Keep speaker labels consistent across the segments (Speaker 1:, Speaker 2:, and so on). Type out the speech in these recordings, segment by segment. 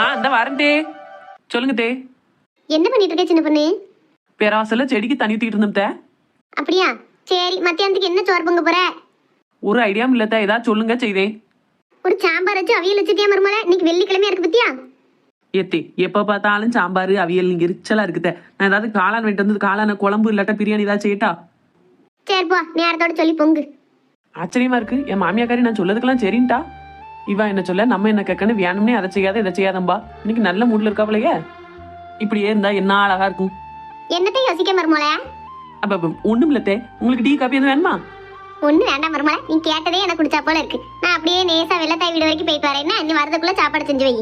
Speaker 1: ஆ இந்த வரேன்டே சொல்லுங்க தே.
Speaker 2: என்ன பண்ணிட்டு இருக்க சின்ன பொண்ணு?
Speaker 1: பேராசல செடிக்கு தண்ணி ஊத்திட்டு இருந்தோம் தே.
Speaker 2: அப்படியா? சரி மத்தியானத்துக்கு என்ன சோறு பொங்க போற?
Speaker 1: ஒரு ஐடியாவும் இல்ல தே ஏதாவது சொல்லுங்க செய்தே.
Speaker 2: ஒரு சாம்பார் வச்சு அவியல் வச்சுட்டியா மருமலை இன்னைக்கு வெள்ளிக்கிழமையா இருக்கு பத்தியா?
Speaker 1: ஏத்தே எப்ப பார்த்தாலும் சாம்பார் அவியல் நீங்க எரிச்சலா இருக்குதே நான் ஏதாவது காளான் வாங்கிட்டு வந்து காளான குழம்பு இல்லாட்டா பிரியாணி ஏதாவது செய்யட்டா?
Speaker 2: சரி போ நேரத்தோட சொல்லி பொங்கு.
Speaker 1: ஆச்சரியமா இருக்கு. என் மாமியாக்காரி நான் சொல்லதுக்கெல்லாம் சரின்ட்டா. இவா என்ன சொல்ல நம்ம என்ன கேட்கணும்? வேணும்னே அதை செய்யாத இதை செய்யாதம்பா. இன்னைக்கு நல்ல மூட்ல இருக்காவளையே இப்படியே இருந்தா என்ன அழகா இருக்கும்?
Speaker 2: என்னத்தை யோசிக்க மருமலை
Speaker 1: அப்ப அப்ப ஒண்ணும் இல்லத்தே. உங்களுக்கு டீ காப்பி எதுவும் வேணுமா?
Speaker 2: ஒண்ணு வேண்டாம் மருமலை நீ கேட்டதே எனக்கு குடிச்சா போல இருக்கு. நான் அப்படியே நேசா வெள்ளத்தாய் வீடு வரைக்கும் போயிட்டு வரேன்னா நீ வரதுக்குள்ள சாப்பாடு செஞ்சு வை.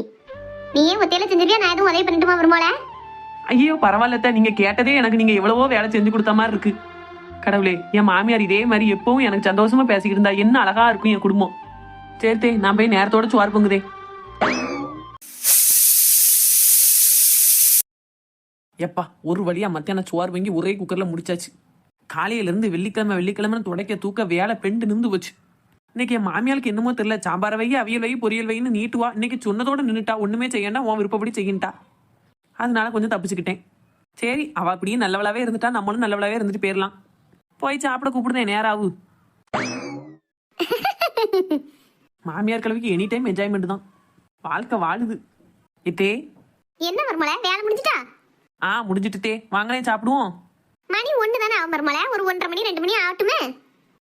Speaker 2: நீயே ஒத்தையில செஞ்சிருவியா? நான் எதுவும் உதவி பண்ணிட்டுமா மருமலை
Speaker 1: ஐயோ பரவாயில்லத்த. நீங்க கேட்டதே எனக்கு நீங்க எவ்வளவோ வேலை செஞ்சு கொடுத்த மாதிரி இருக்கு. கடவுளே என் மாமியார் இதே மாதிரி எப்பவும் எனக்கு சந்தோஷமா பேசிக்கிட்டு இருந்தா என்ன அழகா இருக்கும் என் குடும்பம்? சரித்தே நான் போய் நேரத்தோட சுவார் பொங்குதே. எப்பா ஒரு வழியா மத்தியானம் சுவார் வாங்கி ஒரே குக்கர்ல முடிச்சாச்சு. காலையிலேருந்து வெள்ளிக்கிழமை வெள்ளிக்கிழமை துடைக்க தூக்க வேலை பெண்டு நின்று போச்சு. இன்னைக்கு என் மாமியாளுக்கு என்னமோ தெரியல சாம்பார வை அவியல் வை பொரியல் வைன்னு நீட்டுவா இன்னைக்கு சொன்னதோட நின்றுட்டா ஒன்றுமே செய்யண்டா உன் விருப்பப்படி செய்யின்ட்டா. அதனால கொஞ்சம் தப்பிச்சுக்கிட்டேன். சரி அவள் அப்படியே நல்லவளாவே இருந்துட்டா நம்மளும் நல்லவளாவே இருந்துட்டு போயிடலாம் போய் சாப்பிட கூப்பிடுதேன் நேரம் ஆகு மாமியார் கிழவிக்கு எனி டைம் என்ஜாய்மெண்ட் தான். வாழ்க்கை வாழுது. இத்தே
Speaker 2: என்ன மருமலை வேலை முடிஞ்சிட்டா?
Speaker 1: ஆ முடிஞ்சிட்டுதே வாங்களேன் சாப்பிடுவோம்.
Speaker 2: மணி ஒண்ணு தானே ஆகும் மருமலை ஒரு ஒன்றரை மணி ரெண்டு மணி ஆகட்டுமே?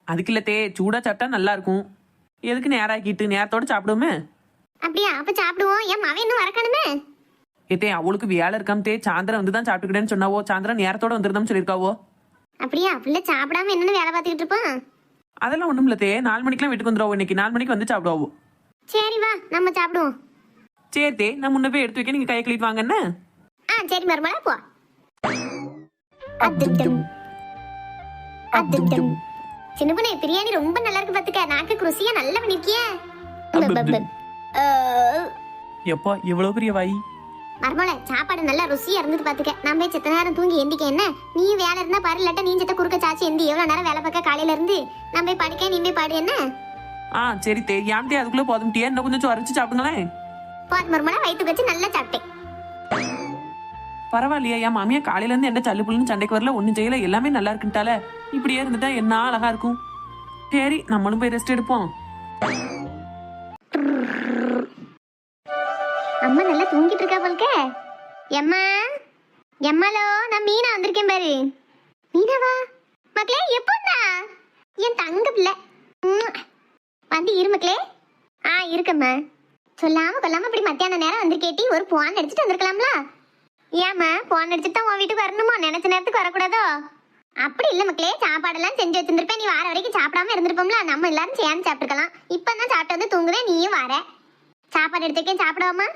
Speaker 1: அதுக்கு இல்லத்தே சூடா சாப்பிட்டா நல்லா இருக்கும். எதுக்கு நேராக்கிட்டு நேரத்தோட சாப்பிடுவோமே?
Speaker 2: அப்படியா அப்ப சாப்பிடுவோம். என் மவன் இன்னும் வரக்கணுமே?
Speaker 1: ஏத்தே அவளுக்கு வேலை இருக்காம் தே. சாயந்தரம் வந்து தான் சாப்பிட்டுக்கிட்டேன்னு சொன்னாவோ? சாயந்தரம் நேரத்தோட வந்துருந்தாம் சொல்லியிருக்காவோ?
Speaker 2: அப்படியா புள்ள சாப்பிடாம என்னன்னு வேலை பார்த்துக்கிட்டு இருப்பான்?
Speaker 1: அதெல்லாம் ஒண்ணும் இல்ல தே. நாலு மணிக்கெல்லாம் வீட்டுக்கு வந்துடுவோம் இன்னைக்கு. நாலு மணிக்கு வந்து சாப்பிடுவோம்
Speaker 2: சரி வா நம்ம சாப்பிடுவோம்.
Speaker 1: சரி தே. நான் முன்ன போய் எடுத்து வைக்க நீங்க கையை கழுவிட்டு வாங்கன்னு
Speaker 2: ஆ சரி மருமலை போ. அத்துட்டும். அத்துட்டும். சின்ன பொண்ணு பிரியாணி ரொம்ப நல்லா இருக்கு பாத்துக்க. நாக்கு ருசியா நல்லா பண்ணிருக்கியே.
Speaker 1: எப்பா எவ்வளவு பெரிய வாய்?
Speaker 2: மருமலை சாப்பாடு நல்லா ருசியா இருந்தது பாத்துக்க. நான் போய் செத்த நேரம் தூங்கி எந்திக்க என்ன? நீ வேலை இருந்தா பாரு இல்லாட்டா நீ செத்த குறுக்க சாச்சி எந்தி. எவ்வளவு நேரம் வேலை பார்க்க காலையில இருந்து? நான் போய் படிக்க நீ போய் பாடு என்ன?
Speaker 1: ஆ சரி தே ஏன்டே அதுக்குள்ள போதும்ட்டியா? இன்னும் கொஞ்சம் அரைச்சு சாப்பிடுங்களேன்.
Speaker 2: போது மருமலை வயிற்றுக்கு வச்சு நல்லா சாப்பிட்டேன்.
Speaker 1: பரவாயில்லையா என் மாமியா காலையில இருந்து என்ன சல்லு புல்லுன்னு சண்டைக்கு வரல ஒண்ணும் செய்யல எல்லாமே நல்லா இருக்குன்ட்டால இப்படியே இருந்துட்டா என்ன அழகா இருக்கும். சரி நம்மளும் போய் ரெஸ்ட் எடுப்போம்.
Speaker 2: போல்க எம்மா? எம்மாலோ நான் மீனா வந்திருக்கேன் பாரு. மீனாவா? மக்களே எப்போண்ணா என் தங்க பிள்ளை. வந்து இரு மக்களே. ஆ இருக்கம்மா. சொல்லாம கொல்லாம இப்படி மத்தியான நேரம் வந்திருக்கேட்டி ஒரு போன் அடிச்சுட்டு வந்திருக்கலாம்ல? ஏம்மா போன் அடிச்சுட்டு தான் உன் வீட்டுக்கு வரணுமோ? நினைச்ச நேரத்துக்கு வரக்கூடாதோ? அப்படி இல்ல மக்களே சாப்பாடெல்லாம் செஞ்சு வச்சிருந்திருப்பேன். நீ வார வரைக்கும் சாப்பிடாம இருந்திருப்போம்ல? நம்ம எல்லாரும் சேர்ந்து சாப்பிட்டுருக்கலாம். இப்பதான் சாப்பிட்டு வந்து தூங்குதே நீயும் வார. சாப்பாடு எடுத்துக்கேன். சாப்பிடுவாமா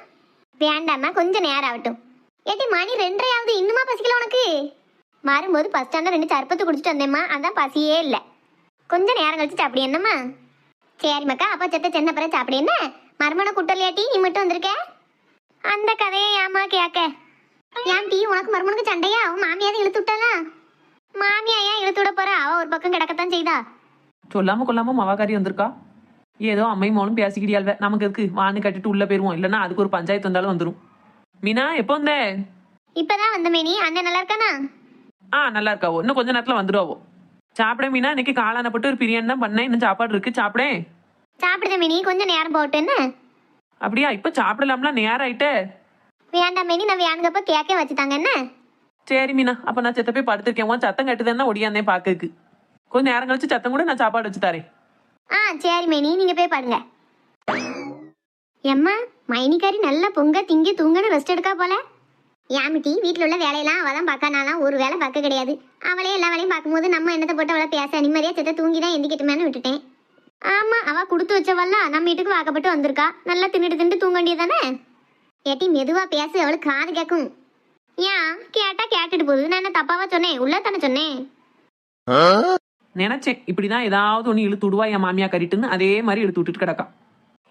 Speaker 2: வேண்டாம்மா கொஞ்சம் நேரம் ஆகட்டும் ஏட்டி மணி ரெண்டரையாவது இன்னுமா பசிக்கல உனக்கு? வரும்போது பஸ் ஸ்டாண்டில் ரெண்டு சர்பத்து குடிச்சிட்டு வந்தேம்மா அதான் பசியே இல்லை. கொஞ்சம் நேரம் கழிச்சு சாப்பிடு என்னம்மா? சரி மக்கா அப்பா செத்த சென்ன பிறகு சாப்பிடு என்ன? மருமனை குட்டலையாட்டி நீ மட்டும் வந்திருக்க? அந்த கதையை ஏமா கேட்க? ஏன் டீ உனக்கு மருமனுக்கு சண்டையா? அவன் மாமியாவது இழுத்து விட்டாளா? மாமியா ஏன் இழுத்து விட போறா? அவ ஒரு பக்கம் கிடக்கத்தான் செய்தா.
Speaker 1: சொல்லாம கொல்லாம மவாக்காரி வந்திருக்கா? ஏதோ அம்மை மோனும் பேசிக்கிடியாள்வ நமக்கு எதுக்கு? வான்னு கட்டிட்டு உள்ள போயிருவோம். இல்லைன்னா அதுக்கு ஒரு பஞ்சாயத்து வந்தாலும் வந்துரும். மீனா எப்போ வந்த?
Speaker 2: இப்பதான் வந்த மேனி. அண்ணன் நல்லா இருக்கானா?
Speaker 1: ஆ நல்லா இருக்காவோ. இன்னும் கொஞ்ச நேரத்துல வந்துருவாவோ. சாப்பிட மீனா. இன்னைக்கு காளான போட்டு ஒரு பிரியாணி தான் பண்ணேன். இன்னும் சாப்பாடு இருக்கு. சாப்பிடேன்
Speaker 2: சாப்பிடுத மேனி. கொஞ்சம் நேரம் போட்டு என்ன?
Speaker 1: அப்படியா? இப்ப சாப்பிடலாம்லாம் நேரம் ஆயிட்டே.
Speaker 2: வேண்டாம் மேனி. நான் வேணுங்கப்ப கேக்க வச்சுட்டாங்க என்ன?
Speaker 1: சரி மீனா. அப்ப நான் செத்த போய் படுத்திருக்கேன். உன் சத்தம் கட்டுதான் ஒடியாந்தேன் பாக்கறதுக்கு கொஞ்சம் நேரம் கழிச்சு சத்தம் கூட நான் சாப்பாடு வச்சு தரேன்.
Speaker 2: ஆ சரி மேனி. நீங்க போய் பாருங்க எம்மா மைனிக்காரி நல்லா பொங்க திங்கி தூங்கன்னு ரெஸ்ட் எடுக்கா போல? யாமிட்டி வீட்டில் உள்ள வேலையெல்லாம் அவள் தான் பார்க்கானாலாம் ஒரு வேலை பார்க்க கிடையாது. அவளே எல்லா வேலையும் பார்க்கும்போது நம்ம என்னத்தை போட்டு அவளை பேச நிம்மதியாக செத்த தூங்கி தான் எந்திக்கிட்டுமேனு விட்டுட்டேன். ஆமா அவ கொடுத்து வச்சவள்ல நம்ம வீட்டுக்கு வாக்கப்பட்டு வந்திருக்கா. நல்லா தின்னுட்டு தின்ட்டு தூங்க வேண்டியதானே ஏட்டி மெதுவா பேசு அவளுக்கு காது கேட்கும் ஏன் கேட்டா கேட்டுட்டு போகுது. நான் என்ன தப்பாவா சொன்னேன்? உள்ள தானே சொன்னேன்
Speaker 1: நினைச்சேன். இப்படிதான் ஏதாவது ஒன்று இழுத்து விடுவா என் மாமியா கறிட்டுன்னு அதே மாதிரி இழுத்து விட்டுட்டு கிடக்கா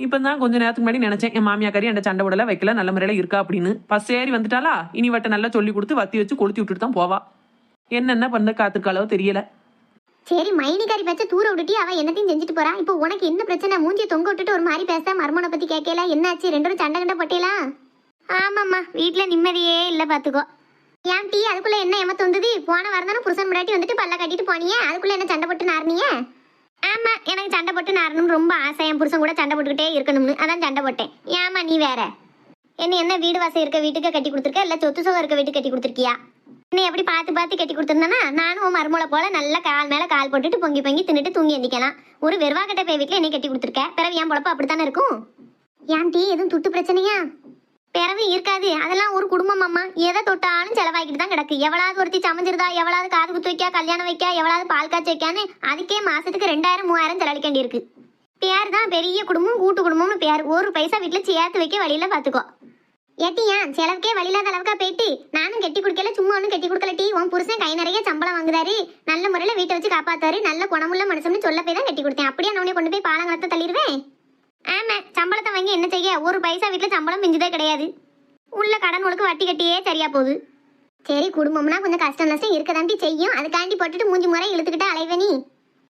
Speaker 1: இப்போ தான் கொஞ்ச நேரத்துக்கு முன்னாடி நினைச்சேன் என் மாமியா கறி அந்த சண்டை விடல வைக்கல நல்ல முறையில் இருக்கா அப்படின்னு. பஸ் ஏறி வந்துட்டாளா? இனி வட்ட நல்லா சொல்லி கொடுத்து வத்தி வச்சு கொளுத்தி விட்டுட்டு தான் போவா. என்னென்ன பண்ண காத்திருக்காளோ தெரியல.
Speaker 2: சரி மைனி கறி பச்சை தூர விட்டுட்டு அவன் என்னத்தையும் செஞ்சுட்டு போறான் இப்போ உனக்கு என்ன பிரச்சனை? மூஞ்சி தொங்க விட்டுட்டு ஒரு மாதிரி பேச மர்மனை பத்தி கேட்கல? என்னாச்சு? ரெண்டு சண்டை கண்ட பட்டியலா? ஆமாம்மா வீட்டில் நிம்மதியே இல்லை பார்த்துக்கோ ஏன் டீ? அதுக்குள்ள என்ன ஏமா வந்தது போன வாரம் தானே புருஷன் முன்னாடி வந்துட்டு பல்ல கட்டிட்டு போனியே. அதுக்குள்ள என்ன சண்டை போட்டு நார்னியே? ஆமா எனக்கு சண்டை போட்டு நாரணும்னு ரொம்ப ஆசை. என் புருஷன் கூட சண்டை போட்டுக்கிட்டே இருக்கணும்னு அதான் சண்டை போட்டேன். ஏமா நீ வேற? என்ன என்ன வீடு வாசம் இருக்க வீட்டுக்கு கட்டி கொடுத்துருக்க? இல்ல சொத்து சுகம் இருக்க வீட்டுக்கு கட்டி கொடுத்துருக்கியா? நீ எப்படி பார்த்து பார்த்து கட்டி கொடுத்துருந்தனா நானும் உன் மருமலை போல நல்லா கால் மேல கால் போட்டுட்டு பொங்கி பொங்கி தின்னுட்டு தூங்கி எந்திக்கலாம். ஒரு வெறுவாக்கட்ட பே வீட்டுல என்னை கட்டி கொடுத்துருக்க? பிறகு என் பொழப்பு அப்படித்தானே இருக்கும்? ஏன் டீ எதுவும் துட்டு பிரச்சனையா? பிறவு இருக்காது. அதெல்லாம் ஒரு குடும்பம் எதை தொட்டாலும் செலவாக்கிட்டு தான் கிடக்கு. எவ்வளவு ஒருத்தி சமைஞ்சிருதா? எவ்வளவு காது குத்து வைக்கா கல்யாணம் வைக்கா எவ்வளவு பால் காய்ச்சி வைக்கான்னு அதுக்கே மாசத்துக்கு ரெண்டாயிரம் மூவாயிரம் செலவழிக்க வேண்டியிருக்கு பேர் தான் பெரிய குடும்பம் கூட்டு குடும்பம்னு பேர். ஒரு பைசா வீட்டுல சேர்த்து வைக்க வழியில பாத்துக்கோ. எட்டியா செலவுக்கே வழியில்லாத அளவுக்கா போயிட்டு நானும் கட்டி குடிக்கல சும்மா ஒன்றும் கட்டி கொடுக்கல டீ. உன் புருஷன் கை நிறைய சம்பளம் வாங்குதாரு நல்ல முறையில வீட்டை வச்சு காப்பாத்தாரு நல்ல குணமுள்ள மனுஷன்னு சொல்ல போய் தான் கட்டி கொடுத்தேன். அப்படியே நான் கொண்டு போய் பாலங்களத்தை தள்ளிடுவேன். ஆமா சம்பளத்தை வாங்கி என்ன செய்ய? ஒரு பைசா வீட்டுல சம்பளம் மிஞ்சதே கிடையாது. உள்ள கடன் வட்டி கட்டியே சரியா போகுது. சரி குடும்பம்னா கொஞ்சம் கஷ்டம் நஷ்டம் இருக்கதாண்டி செய்யும். அதுக்காண்டி போட்டுட்டு மூஞ்சி முறை இழுத்துக்கிட்டு அலைவே நீ.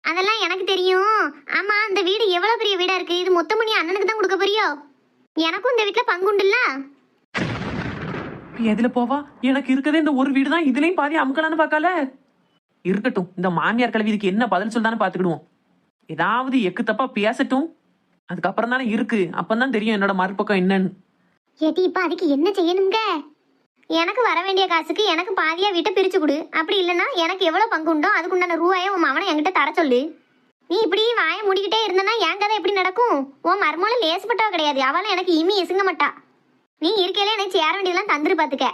Speaker 2: அதெல்லாம் எனக்கு தெரியும். ஆமா இந்த வீடு எவ்வளவு பெரிய வீடா இருக்கு? இது மொத்தம் நீ அண்ணனுக்கு தான் கொடுக்க போறியோ? எனக்கும் இந்த வீட்டுல பங்குண்டுல்ல
Speaker 1: எதுல போவா? எனக்கு இருக்கதே இந்த ஒரு வீடு தான் இதுலயும் பாதி அமுக்கலான்னு பார்க்கல இருக்கட்டும் இந்த மாமியார் கிழவி இதுக்கு என்ன பதில் சொல்லுதான்னு பாத்துக்கிடுவோம் ஏதாவது எக்கு தப்பா பேசட்டும். அதுக்கப்புறம் தானே இருக்கு. அப்பந்தான் தெரியும் என்னோட மறுபக்கம் என்னன்னு.
Speaker 2: எதி இப்போ அதுக்கு என்ன செய்யணுங்க எனக்கு வர வேண்டிய காசுக்கு எனக்கு பாதியாக வீட்டை பிரித்து கொடு. அப்படி இல்லைன்னா எனக்கு எவ்வளோ பங்கு உண்டோ அதுக்குண்டான ரூபாயை உன் மவனை என்கிட்ட தர சொல்லு. நீ இப்படி வாயை மூடிக்கிட்டே இருந்தனா என் கதை எப்படி நடக்கும்? உன் மருமோல லேசுப்பட்டவ கிடையாது. அவளும் எனக்கு இமி இசுங்க மாட்டா நீ இருக்கையில எனக்கு சேர வேண்டியதெல்லாம் தந்துரு பார்த்துக்க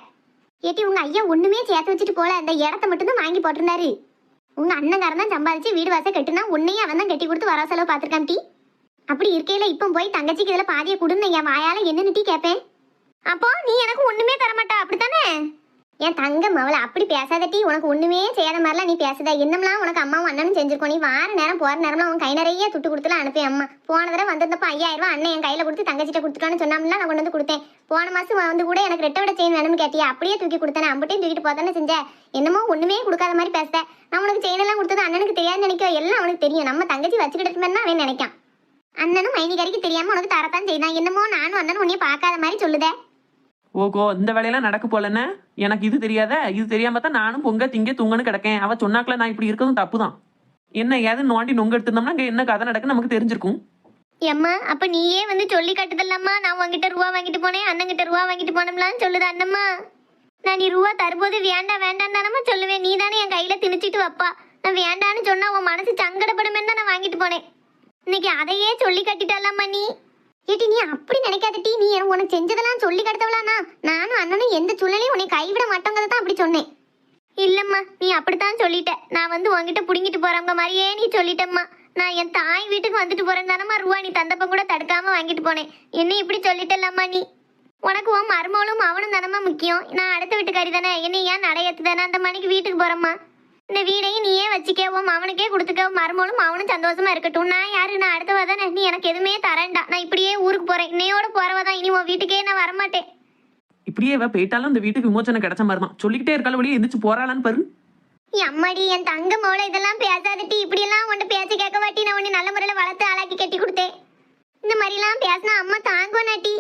Speaker 2: ஏட்டி உங்க ஐயா ஒண்ணுமே சேர்த்து வச்சுட்டு போல. அந்த இடத்த மட்டும் தான் வாங்கி போட்டிருந்தாரு. உங்க அண்ணங்காரன் தான் சம்பாதிச்சு வீடு வாசல் கட்டுனா உன்னையும் அவன் தான் கட்டி கொடுத்து வர செலவு பார்த்துருக்கான் அப்படி இருக்கையில இப்போ போய் தங்கச்சிக்கு இதில் பாதியை கொடுன்னு என் வாயால என்னன்னு டீ கேட்பேன் அப்போ நீ எனக்கு ஒண்ணுமே தரமாட்டா அப்படித்தானே? என் தங்கம் அவளை அப்படி பேசாதட்டி உனக்கு ஒண்ணுமே செய்யாத மாதிரிலாம் நீ பேசுத? என்னம்லாம் உனக்கு அம்மாவும் அண்ணனும் செஞ்சிருக்கோம்? நீ வார நேரம் போற நேரம்லாம் உன் கை நிறைய துட்டு கொடுத்துல அனுப்பி அம்மா. போன தடவை வந்திருந்தப்ப ஐயாயிரம் ரூபாய் அண்ணன் என் கையில கொடுத்து தங்கச்சிட்ட கொடுத்துட்டான்னு சொன்னோம்னா நான் கொண்டு வந்து கொடுத்தேன். போன மாசம் வந்து கூட எனக்கு ரெட்டை விட செயின் வேணும்னு கேட்டியா அப்படியே தூக்கி கொடுத்தேன். அம்பட்டையும் தூக்கிட்டு போதானே செஞ்ச? என்னமோ ஒண்ணுமே கொடுக்காத மாதிரி பேசுத. நான் உனக்கு செயின் எல்லாம் கொடுத்தது அண்ணனுக்கு தெரியாதுன்னு நினைக்கோ எல்லாம் அவனுக்கு தெரியும். நம்ம தங்கச்சி வச்சுக்கிட்டு அவன் நினைக்கான். அண்ணனும் மைனிகாரிக்கு தெரியாம உனக்கு தரத்தான் செய்தான். என்னமோ நானும் அண்ணனும் உன்னைய பார்க்காத மாதிரி சொல்லுதே.
Speaker 1: ஓகோ இந்த வேலையெல்லாம் நடக்க போலன்னு எனக்கு இது தெரியாத இது தெரியாம தான் நானும் பொங்க திங்க தூங்கன்னு கிடக்கேன். அவ சொன்னாக்கல நான் இப்படி இருக்கிறதும் தப்பு தான் என்ன ஏதாவது நோண்டி நொங்க எடுத்திருந்தோம்னா அங்க என்ன கதை நடக்கு நமக்கு தெரிஞ்சிருக்கும்.
Speaker 2: எம்மா அப்ப நீயே வந்து சொல்லி காட்டுதல்லம்மா. நான் உங்ககிட்ட ரூபா வாங்கிட்டு போனேன் அண்ணங்கிட்ட ரூபா வாங்கிட்டு போனோம்லான்னு சொல்லுது அண்ணம்மா. நான் நீ ரூபா தரும்போது வேண்டாம் வேண்டாம் தானம்மா சொல்லுவேன். நீ தானே என் கையில திணிச்சிட்டு வப்பா. நான் வேண்டான்னு சொன்னா உன் மனசு சங்கடப்படுமே தான் நான் வாங்கிட்டு போனேன். இன்னைக்கு அதையே சொல்லி கட்டிட்டாலாம்மா நீ. ஏட்டி நீ அப்படி நினைக்காத டீ நீ உனக்கு செஞ்சதெல்லாம் சொல்லி கடத்தவளானா? நானும் அண்ணனும் எந்த சூழ்நிலையும் உன்னை கைவிட மாட்டோங்கிறத தான் அப்படி சொன்னேன். இல்லம்மா நீ அப்படித்தான் சொல்லிட்ட. நான் வந்து உன்கிட்ட புடுங்கிட்டு போறவங்க மாதிரியே நீ சொல்லிட்டம்மா. நான் என் தாய் வீட்டுக்கு வந்துட்டு போறேன் தானம்மா ரூபா நீ தந்தப்ப கூட தடுக்காம வாங்கிட்டு போனேன். என்ன இப்படி சொல்லிட்டல்லம்மா நீ? உனக்கு உன் மருமகளும் அவனும் தானம்மா முக்கியம். நான் அடுத்த வீட்டுக்காரி தானே. என்ன ஏன் நடையத்து தானே அந்த மணிக்கு வீட்டுக்கு போறேம்மா? இந்த வீடையும் நீயே வச்சுக்க உன் அவனுக்கே கொடுத்துக்க உன் மருமகளும் அவனும் சந்தோஷமா இருக்கட்டும். நான் யாரு? நான் அடுத்தவா தானே. நீ எனக்கு எதுவுமே தரேன்டா. நான் இப்படியே ஊருக்கு போறேன். இன்னையோட போறவா தான். இனி உன் வீட்டுக்கே நான் வரமாட்டேன்.
Speaker 1: இப்படியே இவ போயிட்டாலும் இந்த வீட்டுக்கு விமோச்சனை கிடைச்ச மாதிரி தான். சொல்லிக்கிட்டே இருக்கால வழியே எந்திரிச்சு போறாளான்னு பாரு.
Speaker 2: அம்மாடி என் தங்க மோள இதெல்லாம் பேசாதட்டி இப்படி எல்லாம் உன்ட்ட பேச்ச கேட்க வாட்டி நான் உன்னை நல்ல முறையில வளர்த்து ஆளாக்கி கட்டி கொடுத்தேன். இந்த மாதிரிலாம் பேசினா அம்மா தாங்குவோம் நாட்டி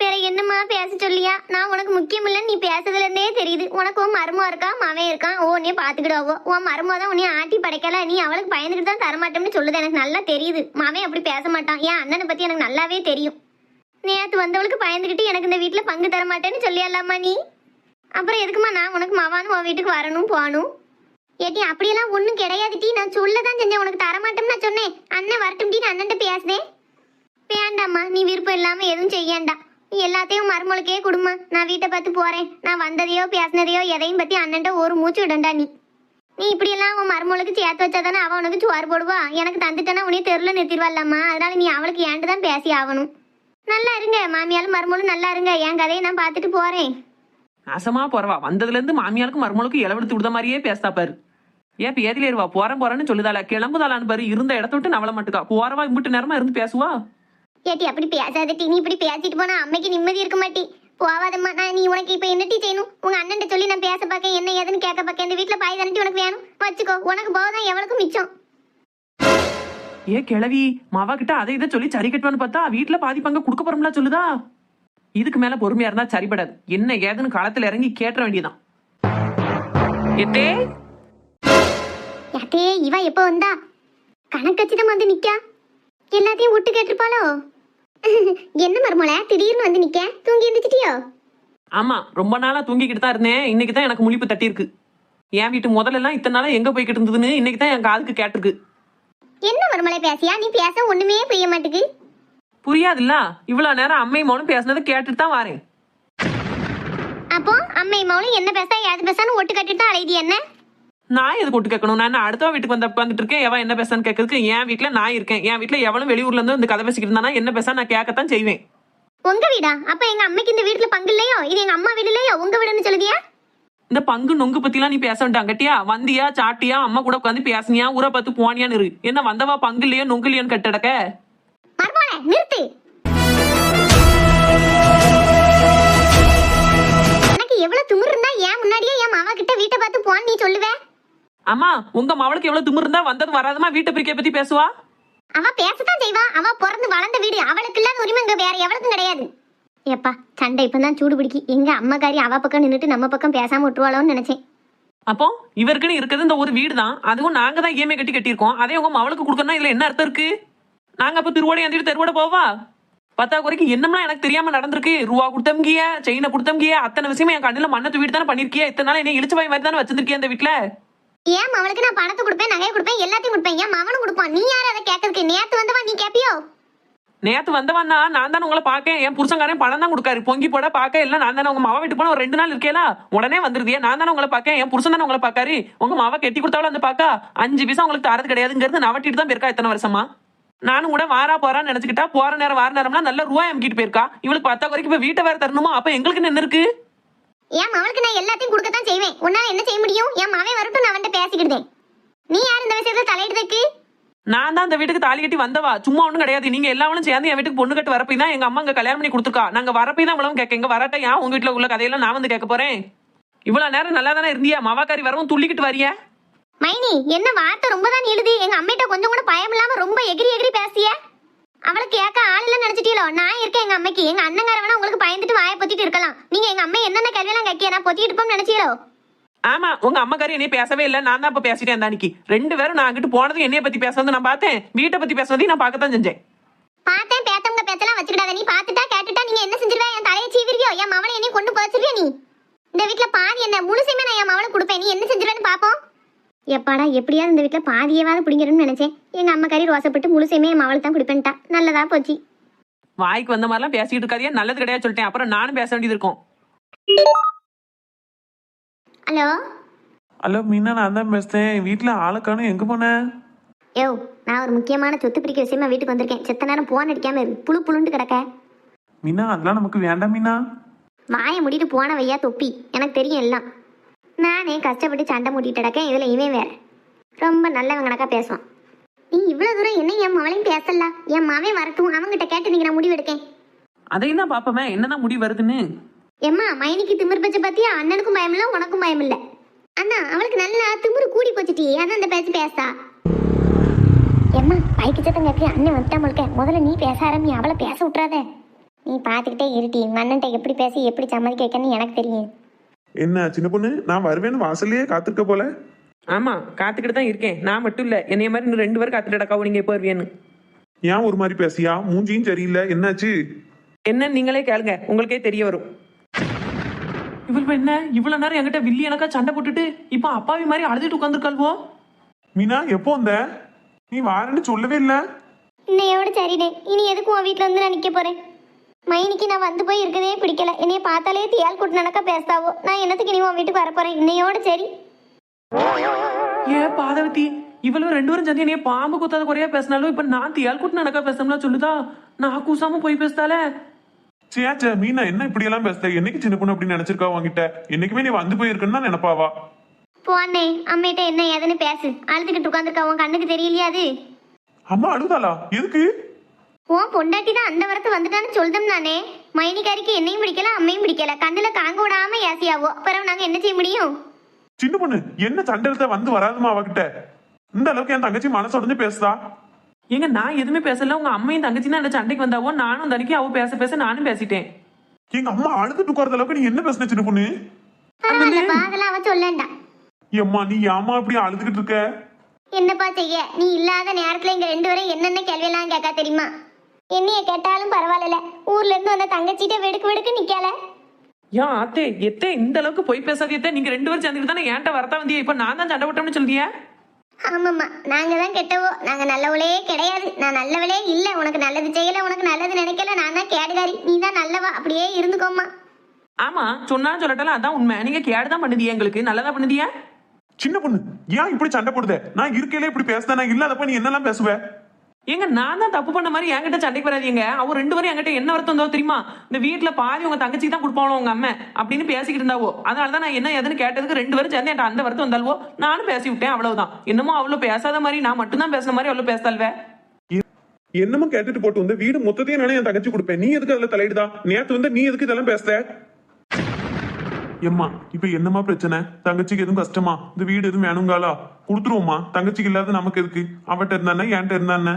Speaker 2: வேற என்னம்மா பேச சொல்லியா? நான் உனக்கு முக்கியம் இல்லைன்னு நீ பேசுறதுல இருந்தே தெரியுது. உனக்கு உன் மருமோ இருக்கா? மவன் இருக்கான் ஓ உன்னைய பாத்துக்கிடுவோ உன் மருமோ தான் உன்னைய ஆட்டி படைக்கல. நீ அவளுக்கு பயந்துக்கிட்டு தான் தரமாட்டோம்னு சொல்லுது. எனக்கு நல்லா தெரியுது. மவன் அப்படி பேச மாட்டான். என் அண்ணனை பத்தி எனக்கு நல்லாவே தெரியும். நேத்து வந்தவளுக்கு பயந்துக்கிட்டு எனக்கு இந்த வீட்டுல பங்கு தர மாட்டேன்னு சொல்லியலாமா நீ? அப்புறம் எதுக்குமா நான் உனக்கு மவானும் உன் வீட்டுக்கு வரணும் போகணும்? ஏட்டி அப்படியெல்லாம் ஒன்றும் கிடையாது டீ. நான் சொல்ல தான் செஞ்சேன். உனக்கு தரமாட்டோம்னு நான் சொன்னேன். அண்ணன் வரட்டும் டீ. நான் அண்ணன்ட்ட பேசுதே வேண்டாம்மா. நீ விருப்பம் இல்லாம எதுவும் செய்யண்டா எல்லாத்தையும் மறுமொழுக்கே கொடுமா. நான் வீட்டை பார்த்து போறேன். நான் வந்ததையோ பேசினதையோ எதையும் பத்தி அண்ணன்ட்ட ஒரு மூச்சு விடண்டா நீ. நீ இப்படியெல்லாம் உன் மருமகளுக்கு சேர்த்து வச்சாதானே அவன் உனக்கு சுவார் போடுவா? எனக்கு தந்துட்டேன்னா உனே தெருல நிறுத்திடுவாள்லாமா அதனால நீ அவளுக்கு ஏன்ட்டு தான் பேசி ஆகணும். நல்லா இருங்க. மாமியாலும் மருமகளும் நல்லா இருங்க. என் கதையை நான் பார்த்துட்டு போறேன்.
Speaker 1: நாசமா போறவா. வந்ததுல இருந்து மாமியாருக்கும் மருமகளுக்கும் இளவெடுத்து விடுத மாதிரியே பேசா பாரு. ஏன் இப்ப ஏதில இருவா போறேன் போறேன்னு சொல்லுதாளா? கிளம்புதாளான்னு பாரு. இருந்த இடத்த விட்டு நவள மாட்டுக்கா? போறவா? இம்பிட்டு நேரமா இருந்து பேசுவா?
Speaker 2: ஏட்டி அப்படி பேசாதட்டி நீ இப்படி பேசிட்டு போனா அம்மைக்கு நிம்மதி இருக்க மாட்டி. போவாதம்மா நான் நீ உனக்கு இப்ப என்ன டீ செய்யணும்? உங்க அண்ணன் சொல்லி நான் பேச பார்க்க என்ன ஏதுன்னு கேட்க பார்க்க. இந்த வீட்டுல பாய் தானட்டி உனக்கு வேணும்? வச்சுக்கோ உனக்கு போதான் எவளுக்கும் மிச்சம்.
Speaker 1: ஏ கிழவி மாவா கிட்ட அதை இதை சொல்லி சரி கட்டுவான்னு பார்த்தா வீட்டுல பாதி பங்க கொடுக்க போறோம்ல சொல்லுதா? இதுக்கு மேல பொறுமையா இருந்தா சரிபடாது. என்ன ஏதுன்னு களத்துல இறங்கி கேட்ட வேண்டியதான் எத்தே?
Speaker 2: யாத்தே இவ எப்போ வந்தா? கணக்கச்சிதம் வந்து நிக்கா. எல்லாத்தையும் விட்டு கேட்டிருப்பாளோ? என்ன மருமலை திடீர்னு வந்து நிக்க? தூங்கி எந்திரிச்சிட்டியோ?
Speaker 1: ஆமா ரொம்ப நாளா தூங்கிக்கிட்டு தான் இருந்தேன். இன்னைக்கு தான் எனக்கு முழிப்பு தட்டி இருக்கு என் வீட்டு முதல்ல எல்லாம் இத்தனை நாளா எங்க போய்கிட்டு இருந்ததுன்னு இன்னைக்கு தான் என் காதுக்கு கேட்டிருக்கு.
Speaker 2: என்ன மருமலை பேசியா? நீ பேச ஒண்ணுமே புரிய மாட்டுக்கு
Speaker 1: புரியாதுல்ல? இவ்வளவு நேரம் அம்மை மௌனம் பேசுனதை கேட்டுட்டு தான் வரேன்.
Speaker 2: அப்போ அம்மை மௌனம் என்ன பேசா ஏது பேசான்னு ஒட்டு கட்டிட்டு தான் என்ன?
Speaker 1: நான் எது கொட்டு கேட்கணும்? நான் அடுத்த வீட்டுக்கு வந்து உட்காந்துட்டு இருக்கேன் எவன் என்ன பேசான்னு கேட்கறதுக்கு என் வீட்டுல நான் இருக்கேன். என் வீட்டுல எவனும் வெளியூர்ல இருந்து இந்த கதை பேசிக்கிட்டு இருந்தானா என்ன பேச நான் கேட்கத்தான் செய்வேன்.
Speaker 2: உங்க வீடா? அப்ப எங்க அம்மைக்கு இந்த வீட்டுல பங்கு இல்லையோ? இது எங்க அம்மா வீடு இல்லையோ? உங்க வீடுன்னு சொல்லுதியா
Speaker 1: இந்த பங்கு நொங்கு பத்திலாம் நீ பேச வேண்டாம் கட்டியா? வந்தியா சாட்டியா அம்மா கூட உட்காந்து பேசினியா? ஊரை பார்த்து போனியான்னு இரு. என்ன வந்தவா பங்கு இல்லையோ நொங்கு இல்லையோன்னு கட்டடக்க
Speaker 2: நிறுத்து. எனக்கு எவ்வளவு திமிரு இருந்தா ஏன் முன்னாடியே என் மாவா கிட்ட வீட்டை பார்த்து போன்னு நீ சொல்லுவே?
Speaker 1: அம்மா உங்க மவளுக்கு எவ்வளவு திமிரு இருந்தா வந்தது வராதமா வீட்டை பிரிக்க பத்தி பேசுவா?
Speaker 2: அவ பேசத்தான் செய்வா. அவ பிறந்து வளர்ந்த வீடு. அவளுக்கு இல்லாத உரிமை இங்க வேற எவளுக்கும் கிடையாது. ஏப்பா சண்டை இப்பதான் சூடு பிடிக்கி. எங்க அம்மாக்காரி அவ பக்கம் நின்னுட்டு நம்ம பக்கம் பேசாம விட்டுருவாளோன்னு நினைச்சேன்.
Speaker 1: அப்போ இவருக்குன்னு இருக்கிறது இந்த ஒரு வீடு தான் அதுவும் நாங்க தான் இஎம்ஐ கட்டி கட்டியிருக்கோம். அதே உங்க மவளுக்கு கொடுக்கணும் இதுல என்ன அர்த்தம் இருக்கு? நாங்க அப்ப திருவோட ஏந்திட்டு தெருவோட போவா? பத்தா குறைக்கு என்னம்லாம் எனக்கு தெரியாம நடந்திருக்கு? ரூபா கொடுத்தம்கிய செயினை கொடுத்தம்கிய அத்தனை விஷயமே என் கண்ணுல மண்ணை தூவிட்டு தானே பண்ணிருக்கிய? இத்தனை நாள் என்ன இழிச்ச வாய் மாதிரி தானே வச்சிருக்கேன் இந்த வீட்டுல?
Speaker 2: ஏன் அவளுக்கு நான் பணத்தை கொடுப்பேன் நகையை கொடுப்பேன் எல்லாத்தையும் கொடுப்பேன்? ஏன் மவனும் கொடுப்பான்? நீ யார் அதை கேட்கறதுக்கு? நேத்து வந்தவா நீ கேப்பியோ?
Speaker 1: நேத்து வந்தவன்னா நான் தானே உங்களை பார்க்க என் புருஷங்காரன் பணம் தான் கொடுக்காரு. பொங்கி போட பார்க்க இல்லை. நான் தானே உங்க மாவ வீட்டு போன ஒரு ரெண்டு நாள் இருக்கேலா. உடனே வந்துருதியே நான் தானே உங்களை பார்க்க என் புருஷன் தானே உங்களை பார்க்காரு. உங்க மாவ கட்டி கொடுத்தாலும் வந்து பார்க்க? அஞ்சு பைசா உங்களுக்கு தரது கிடையாதுங்கிறது நவட்டிட்டு தான் இருக்கா இத்தனை வருஷமா? நானும் கூட வாரா போறான்னு நினைச்சுக்கிட்டா போற நேரம் வார நேரம்னா நல்ல ரூபாய் அமுக்கிட்டு போயிருக்கா. இவளுக்கு பத்தா குறைக்கு இப்ப வீட்டை வேற தரணுமா? அப்ப எங்களுக்கு என்ன இருக்கு?
Speaker 2: ஏன் அவளுக்கு நான் எல்லாத்தையும் கொடுக்கத்தான் செய்வேன். உன்னால என்ன செய்ய முடியும்? என் மாவே வரட்டும் நான் அவன்கிட்ட பேசிக்கிட்டேன் நீ யார் இந்த விஷயத்துல தலையிடுறதுக்கு?
Speaker 1: நான் தான் இந்த வீட்டுக்கு தாலி கட்டி வந்தவா? சும்மா ஒண்ணும் கிடையாது. நீங்க எல்லாரும் சேர்ந்து என் வீட்டுக்கு பொண்ணு கட்டு வரப்பை தான் எங்க அம்மா அங்க கல்யாணம் பண்ணி கொடுத்துருக்கா. நாங்க வரப்பை தான் இவ்வளவு கேட்க எங்க வரட்ட ஏன் உங்க வீட்டுல உள்ள கதையெல்லாம் நான் வந்து கேட்க போறேன்? இவ்வளவு நேரம் நல்லா தானே இருந்தியா? மவாக்காரி வரவும் துள்ளிக்கிட்டு வரியா?
Speaker 2: மைனி என்ன வார்த்தை ரொம்ப தான் எழுது எங்க அம்மிட்ட கொஞ்சம் கூட பயம் இல்லாம ரொம்ப எகிரி எகிரி பேசிய அவளுக்கு கேட்க ஆள் நினைச்சிட்டீங்களோ? நான் இருக்கேன் எங்க அம்மைக்கு. எங்க அண்ணங்கார வேணா உங்களுக்கு பயந்துட்டு வாயை பொத்திட்டு இருக்கலாம். நீங்க எங்க அம்மா என்னென்ன கேள்வியெல்லாம் கேட்கிய நான் பொத்திட்டு இருப்போம்னு நினைச்சீங்களோ?
Speaker 1: ஆமா உங்க அம்மாக்காரி என்னைய பேசவே இல்லை. நான் தான் இப்ப பேசிட்டேன் அந்த அன்னைக்கு. ரெண்டு பேரும் நான் அங்கிட்டு போனது என்னைய பத்தி பேசுறது நான் பார்த்தேன். வீட்டை பத்தி பேசுறதையும் நான் பார்க்கத்தான் செஞ்சேன்.
Speaker 2: பார்த்தேன் பேத்தவங்க பேச்செல்லாம் வச்சுக்கிடாத. நீ பார்த்துட்டா கேட்டுட்டா நீங்க என்ன செஞ்சிருவே? என் தலையை சீவிரியோ என் மவளை என்னையும் கொண்டு போச்சிருவியோ நீ? இந்த வீட்ல பாதி என்ன? முழுசுமே நான் என் மவளை கொடுப்பேன். நீ என்ன செஞ்சிருவேன்னு பாப்போம். எப்பாடா எப்படியாவது இந்த வீட்ல பாதியவாவது பிடிங்கிறேன்னு நினைச்சேன். எங்க அம்மா கறி ரோசப்பட்டு முழுசுமே என் மவளுக்கு தான் கொடுப்பேன்ட்டா. நல்லதா போச்சு.
Speaker 1: வாய்க்கு வந்த மாதிரிலாம் பேசிட்டு இருக்காதே நல்லது கிடையாது சொல்லிட்டேன். அப்புறம் நானும் பேச வேண்டியது இருக்கும்.
Speaker 2: ஹலோ?
Speaker 3: ஹலோ மீனா நான் தான் பேசுறேன். வீட்டில் ஆளுக்கானும் எங்கே போனேன்
Speaker 2: யோ நான் ஒரு முக்கியமான சொத்து பிரிக்க விஷயமா வீட்டுக்கு வந்திருக்கேன். செத்த நேரம் போன் அடிக்காம இரு. புழு புழுண்டு கிடக்க.
Speaker 3: மீனா அதெல்லாம் நமக்கு வேண்டாம் மீனா.
Speaker 2: வாயை மூடிட்டு போன வையா தொப்பி. எனக்கு தெரியும் எல்லாம். நானே கஷ்டப்பட்டு சண்டை மூட்டிட்டு கிடக்கேன். இதுல இவன் வேற. ரொம்ப நல்லவன் கணக்கா பேசுவான். நீ இவ்வளவு தூரம் என்ன என் மவளையும் பேசல? என் மவன் வரட்டும். அவங்கிட்ட கேட்டு நீங்க நான் முடிவு எடுக்கேன்.
Speaker 1: அதையும் தான் பாப்பமே? என்னதான் முடி வருதுன்னு?
Speaker 2: எம்மா மைனிக்கு திமிர் பச்சை பத்தியா? அண்ணனுக்கும் பயம் இல்ல உனக்கும் பயம் இல்ல. அண்ணா அவளுக்கு நல்லா திமிரு கூடி போச்சுட்டி அதான் அந்த பேச்சு பேசா. எம்மா பைக்கு சத்தம் கேட்க அண்ணன் வந்துட்டா முழுக்க முதல்ல நீ பேச ஆரம்பி அவளை பேச விட்றாத நீ பார்த்துக்கிட்டே இருட்டி மண்ணன்ட்ட எப்படி பேசி எப்படி சம்மதிக்க வைக்கன்னு எனக்கு தெரியும்.
Speaker 3: என்ன சின்ன பொண்ணு? நான் வருவேன்னு வாசல்லையே காத்திருக்க போல.
Speaker 1: ஆமா காத்துக்கிட்டு தான் இருக்கேன். நான் மட்டும் இல்ல என்னைய மாதிரி இன்னும் ரெண்டு பேரும் காத்துட்டு அடக்காவும் நீங்க எப்போ வருவியன்னு
Speaker 3: ஏன் ஒரு மாதிரி பேசியா மூஞ்சியும் சரியில்லை. என்னாச்சு?
Speaker 1: என்ன நீங்களே கேளுங்க. உங்களுக்கே தெரிய வரும். இவள் என்ன? இவ்வளவு நேரம் என்கிட்ட வில்லி எனக்கா சண்டை போட்டுட்டு இப்போ அப்பாவி மாதிரி அழுதுட்டு உட்காந்துருக்காள்வோ
Speaker 3: மீனா எப்போ வந்த? நீ வாரேன்னு சொல்லவே இல்லை.
Speaker 2: இன்னையோட சரிடே இனி எதுக்கும் உன் வீட்டில் வந்து நான் நிற்க போறேன்? மைனிக்கு நான் வந்து போய் இருக்கதே பிடிக்கல. என்னைய பார்த்தாலே தியால் கூட்டு நடக்க பேசாவோ. நான் என்னத்துக்கு இனி உன் வீட்டுக்கு வரப்போறேன்? இன்னையோட சரி.
Speaker 1: ஏ பாதவதி? இவ்வளவு ரெண்டு பேரும் சேர்ந்து என்னைய பாம்பு குத்தாத குறையா பேசினாலும் இப்ப நான் தியால் கூட்டு நடக்கா பேசணும்னா சொல்லுதா? நான் கூசாம போய் பேசிட்டாலே.
Speaker 3: சேச்சே மீனா என்ன இப்படி எல்லாம் பேசுற? என்னைக்கு சின்ன பொண்ணு அப்படின்னு நினைச்சிருக்கா உங்ககிட்ட என்னைக்குமே நீ வந்து போயிருக்குன்னு தான் நினைப்பாவா?
Speaker 2: போனே அம்மிட்ட என்ன ஏதுன்னு பேசு. அழுதுகிட்டு உட்காந்துருக்கா உன் கண்ணுக்கு தெரியலையா அது?
Speaker 3: அம்மா அழுதாளா? எதுக்கு?
Speaker 2: உன் பொண்டாட்டி தான் அந்த வரத்து வந்துட்டான்னு சொல்தம் நானே. மைனிக்காரிக்கு என்னையும் பிடிக்கல அம்மையும் பிடிக்கல. கண்ணுல காங்க விடாம ஏசியாவோ. பிறகு நாங்க என்ன செய்ய முடியும்?
Speaker 3: சின்ன பொண்ணு என்ன சண்டை எடுத்தா வந்து வராதுமா அவகிட்ட? இந்த அளவுக்கு என் தங்கச்சி மனசு உடஞ்சு பேசுதா?
Speaker 1: ஏங்க நான் எதுவுமே பேசல. உங்க அம்மையும் தங்கச்சி தான் சண்டைக்கு வந்தாவோ நானும் தனிக்கு அவ பேச பேச நானும் பேசிட்டேன்.
Speaker 3: எங்க அம்மா அழுதுட்டு உட்கார்ந்த அளவுக்கு நீ என்ன பேசுன சின்ன பொண்ணு? ஏம்மா நீ ஏம்மா இப்படி அழுதுகிட்டு இருக்க?
Speaker 2: என்னப்பா செய்ய? நீ இல்லாத நேரத்துல இங்க ரெண்டு பேரும் என்னென்ன கேள்வியெல்லாம் கேட்கா தெரியுமா? என்னைய கேட்டாலும் பரவாயில்ல. ஊர்ல இருந்து வந்த தங்கச்சிட்ட வெடுக்கு வெடுக்கு நிக்கல.
Speaker 1: ஏன் அத்தே எத்தே இந்த அளவுக்கு போய் பேசாதே நீங்க ரெண்டு பேரும் சேர்ந்துட்டு தானே ஏன்ட்ட வரதா வந்தியா? இப்ப நான் தான் சண்டை போட்டோம்னு சொல்லியா
Speaker 2: ஆமாம்மா நாங்க தான் கெட்டவோ? நாங்க நல்லவளே கிடையாது. நான் நல்லவளே இல்ல. உனக்கு நல்லது செய்யல உனக்கு நல்லது நினைக்கல. நான் தான் கேடுகாரி. நீ தான் நல்லவா? அப்படியே இருந்துக்கோம்மா.
Speaker 1: ஆமா சொன்னாலும் சொல்லட்டாலும் அதான் உண்மை. நீங்க கேடு தான் பண்ணுதியா எங்களுக்கு. நல்லதா பண்ணுதியா?
Speaker 3: சின்ன பொண்ணு ஏன் இப்படி சண்டை போடுத? நான் இருக்கையில இப்படி பேசுத. நான் இல்லாதப்ப நீ என்னெல்லாம் பேசுவ?
Speaker 1: ஏங்க நான் தான் தப்பு பண்ண மாதிரி என்கிட்ட சண்டைக்கு வராதீங்க. அவர் ரெண்டு பேரும் என்கிட்ட என்ன வருத்தம் வந்தோ தெரியுமா? இந்த வீட்டுல பாதி உங்க தங்கச்சி தான் கொடுப்பாங்களோ உங்க அம்மா அப்படின்னு பேசிக்கிட்டு இருந்தாவோ? அதனால தான் நான் என்ன எதுன்னு கேட்டதுக்கு ரெண்டு பேரும் சேர்ந்து என்கிட்ட அந்த வருத்தம் வந்தால்வோ நானும் பேசி விட்டேன் அவ்வளவுதான். என்னமோ அவ்வளவு பேசாத மாதிரி நான் மட்டும் தான் பேசுன மாதிரி அவ்வளவு பேசல்வே
Speaker 3: என்னமோ கேட்டுட்டு போட்டு வந்து வீடு மொத்தத்தையும் நானே என் தங்கச்சி கொடுப்பேன். நீ எதுக்கு அதுல தலையிடுதா? நேத்து வந்து நீ எதுக்கு இதெல்லாம் பேசுற? எம்மா இப்ப என்னம்மா பிரச்சனை? தங்கச்சிக்கு எதுவும் கஷ்டமா? இந்த வீடு எதுவும் வேணுங்காலா கொடுத்துருவோம்மா. தங்கச்சிக்கு இல்லாத நமக்கு எதுக்கு? அவட்ட இருந்தானே என்கிட்ட இருந்தானே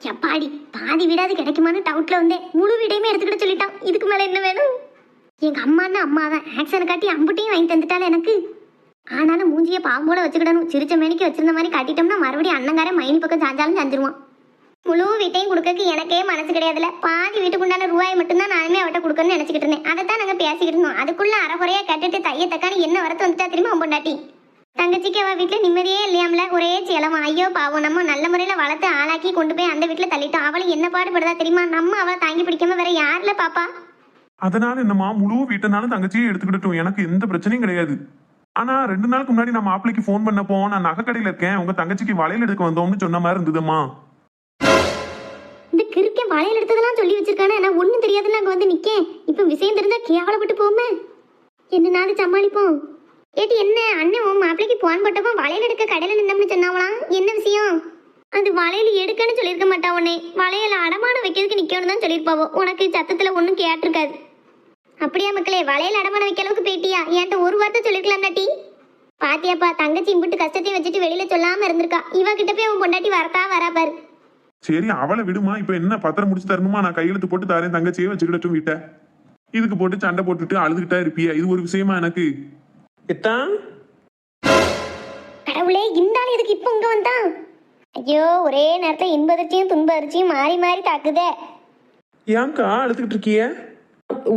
Speaker 2: எப்பாடி பாதி வீடாது கிடைக்குமான்னு டவுட்ல வந்தேன். முழு வீடையுமே எடுத்துக்கிட்டு சொல்லிட்டான். இதுக்கு மேல என்ன வேணும்? எங்க அம்மான்னா அம்மா தான் காட்டி அம்புட்டையும் வாங்கி தந்துட்டால எனக்கு? ஆனாலும் மூஞ்சியை பாம்போட வச்சுக்கிடணும். சிரிச்ச மேனிக்கு வச்சிருந்த மாதிரி காட்டிட்டோம்னா மறுபடியும் அண்ணங்காரன் மைனி பக்கம் சாஞ்சாலும் சாஞ்சிருவான். முழு வீட்டையும் கொடுக்கறதுக்கு எனக்கே மனசு கிடையாதுல பாதி வீட்டுக்குண்டான ரூபாய் மட்டும்தான் நானுமே அவட்ட கொடுக்கணும்னு நினைச்சிக்கிட்டு இருந்தேன். அதை தான் நாங்க பேசிக்கிட்டு இருந்தோம். அதுக்குள்ள அரைகுறையா கட்டிட்டு தைய தக்கான்னு என்ன வரத்து வந்துட்டா தெரியுமா பொண்டாட்டி? தங்கச்சிக்கு அவள் வீட்டில் நிம்மதியே இல்லையாம்ல? ஒரே சேலமா. ஐயோ பாவம். நம்ம நல்ல முறையில் வளர்த்து ஆளாக்கி கொண்டு போய் அந்த வீட்டில் தள்ளிட்டோம். அவளும் என்ன பாடுபடுதா தெரியுமா? நம்ம அவளை தாங்கி பிடிக்காம வேற யாருல பாப்பா?
Speaker 3: அதனால என்னம்மா முழு வீட்டனாலும் தங்கச்சியே எடுத்துக்கிட்டோம் எனக்கு எந்த பிரச்சனையும் கிடையாது. ஆனா ரெண்டு நாளுக்கு முன்னாடி நான் மாப்பிள்ளைக்கு ஃபோன் பண்ணப்போ நான் நகைக்கடையில இருக்கேன். உங்க தங்கச்சிக்கு வளையல் எடுக்க வந்தோம்னு சொன்ன மாதிரி இருந்ததும்மா.
Speaker 2: கிறுக்கே வளையல் எடுத்ததெல்லாம் சொல்லி வச்சிருக்கானே நான் ஒன்றும் தெரியாதுன்னு அங்கே வந்து நிற்கேன் இப்போ விஷயம் தெரிஞ்சா கேவலப்பட்டு போமே. என்ன சமாளிப்போம்? ஏட்டி என்ன? அண்ணன் உன் மாப்பிளைக்கு போன் போட்டப்போ வளையல் எடுக்க கடையில் நின்னோம்னு சொன்னாவலாம் என்ன விஷயம்? அது வளையல் எடுக்கன்னு சொல்லியிருக்க மாட்டா உன்னை. வளையல் அடமானம் வைக்கிறதுக்கு நிற்கணும் தான் சொல்லியிருப்பாவோ. உனக்கு சத்தத்தில் ஒன்றும் கேட்டிருக்காது. அப்படியா மக்களே வளையல் அடமானம் வைக்க அளவுக்கு போயிட்டியா? என்கிட்ட ஒரு வார்த்தை சொல்லியிருக்கலாம்டா டீ? பாத்தியாப்பா தங்கச்சி இம்பிட்டு கஷ்டத்தையும் வச்சுட்டு வெளியில சொல்லாம இருந்திருக்கா. இவ கிட்ட போய் உன் பொண்டாட்டி வரத்தா வரா பாரு.
Speaker 3: சரி அவளை விடுமா? இப்ப என்ன பத்திரம் முடிச்சு தரணுமா? நான் கையெழுத்து போட்டு தரேன் தங்கச்சியே வச்சுக்கிட்டட்டும் வீட்டை. இதுக்கு போட்டு சண்டை போட்டுட்டு அழுதுகிட்டா இருப்பியா? இது ஒரு விஷயமா எனக்கு?
Speaker 1: எத்தான்
Speaker 2: கடவுளே இந்த ஆள் எதுக்கு இப்போ இங்க வந்தான்? ஐயோ ஒரே நேரத்துல இன்பதிர்ச்சியும் துன்பதிர்ச்சியும் மாறி மாறி தாக்குதே.
Speaker 1: ஏன்க்கா அழுதுகிட்டு இருக்கிய?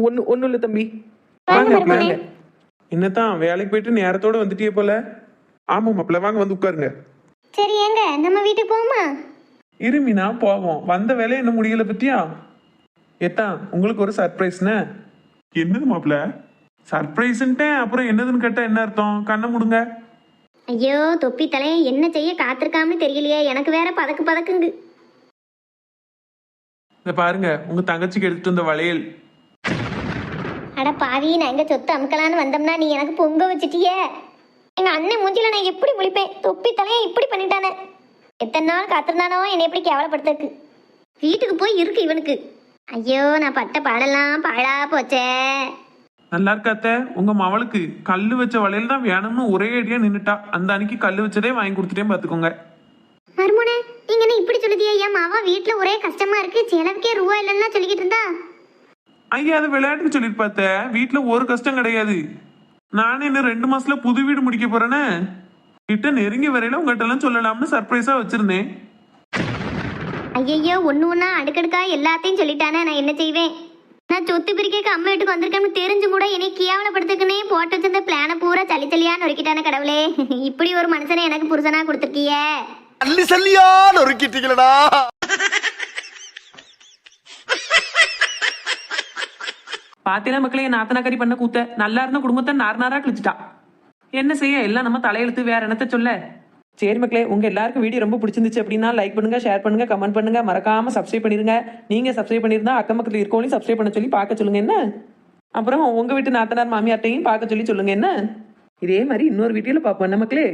Speaker 1: ஒன்னு ஒன்னும் இல்ல தம்பி. என்னத்தான் வேலைக்கு போயிட்டு நேரத்தோட வந்துட்டியே போல?
Speaker 3: ஆமா மாப்பிள்ள வாங்க வந்து உட்காருங்க.
Speaker 2: சரி ஏங்க நம்ம வீட்டுக்கு போமா
Speaker 1: இருமினா போவோம். வந்த வேலை என்ன முடியல பத்தியா? எத்தான் உங்களுக்கு ஒரு சர்ப்ரைஸ்னே
Speaker 3: என்னது மாப்பிள்ள?
Speaker 1: சர்ப்ரைஸ்ன்ட்டேன் அப்புறம் என்னதுன்னு கேட்டா என்ன அர்த்தம்? கண்ணை முடுங்க.
Speaker 2: ஐயோ தொப்பி தலையை என்ன செய்ய காத்திருக்காமனு தெரியலையே. எனக்கு வேற பதக்கு பதக்குங்கு.
Speaker 1: இந்த பாருங்க உங்க தங்கச்சிக்கு எடுத்துட்டு வந்த வளையல்.
Speaker 2: அட பாவி நான் எங்க சொத்து அமுக்கலான்னு வந்தோம்னா நீ எனக்கு பொங்க வச்சிட்டியே. எங்க அண்ணன் மூஞ்சில நான் எப்படி முழிப்பேன்? தொப்பி தலையை இப்படி பண்ணிட்டானே. எத்தனை நாள் காத்திருந்தானோ? என்னை எப்படி கேவலப்படுத்தக்கு வீட்டுக்கு போய் இருக்கு இவனுக்கு. ஐயோ நான் பட்ட பாடெல்லாம் பாழா போச்சே.
Speaker 1: நல்லா இருக்காத்த உங்க மவளுக்கு கல்லு வச்ச வளையல் தான் வேணும்னு ஒரே அடியா நின்னுட்டா. அந்த அன்னைக்கு கல்லு வச்சதே வாங்கி கொடுத்துட்டே பாத்துக்கோங்க
Speaker 2: மருமோனே நீங்க என்ன இப்படி சொல்லுதியா என் மாவா வீட்டுல ஒரே கஷ்டமா இருக்கு. செலவுக்கே ரூபா இல்லைன்னா சொல்லிக்கிட்டு இருந்தா?
Speaker 1: ஐயா அது விளையாட்டுக்கு சொல்லிட்டு பார்த்த வீட்டுல ஒரு கஷ்டம் கிடையாது. நானே இன்னும் ரெண்டு மாசத்துல புது வீடு முடிக்க போறேனே. கிட்ட நெருங்கி வரையில உங்ககிட்ட எல்லாம் சொல்லலாம்னு சர்ப்ரைஸா வச்சிருந்தேன்.
Speaker 2: ஐயையோ ஒண்ணு ஒண்ணா அடுக்கடுக்கா எல்லாத்தையும் சொல்லிட்டானே நான் என்ன செய்வேன்? நான் சொத்து பிரிக்க அம்மா வீட்டுக்கு வந்திருக்கேன்னு தெரிஞ்சு கூட என்னை கேவலப்படுத்துக்குனே போட்டு வச்சிருந்த பிளான பூரா சளி சளியான்னு நொறுக்கிட்டானே கடவுளே. இப்படி ஒரு மனுஷனை எனக்கு புருஷனா கொடுத்துருக்கியே.
Speaker 4: அள்ளி சல்லியா நொறுக்கிட்டீங்களடா.
Speaker 1: பாத்திலாம் மக்களே நாத்தனாக்கறி பண்ண கூத்த நல்லா இருந்த குடும்பத்தை நார் நாரா கிழிச்சிட்டா. என்ன செய்ய? எல்லாம் நம்ம தலையெழுத்து வேற என்னத்த சொல்ல? சரி மக்களே உங்க எல்லாருக்கும் வீடியோ ரொம்ப பிடிச்சிருந்துச்சு அப்படின்னா லைக் பண்ணுங்க ஷேர் பண்ணுங்க கமெண்ட் பண்ணுங்க. மறக்காம சப்ஸ்கிரைப் பண்ணிருங்க. நீங்க சப்ஸ்கிரைப் பண்ணிருந்தா அக்கம் பக்கத்துல இருக்கவங்களையும் சப்ஸ்கிரைப் பண்ண சொல்லி பார்க்க சொல்லுங்க என்ன? அப்புறம் உங்க வீட்டு நாத்தனார் மாமியார்ட்டையும் பார்க்க சொல்லி சொல்லுங்க என்ன? இதே மாதிரி இன்னொரு வீட்டில் பார்ப்போம் என்ன மக்களே?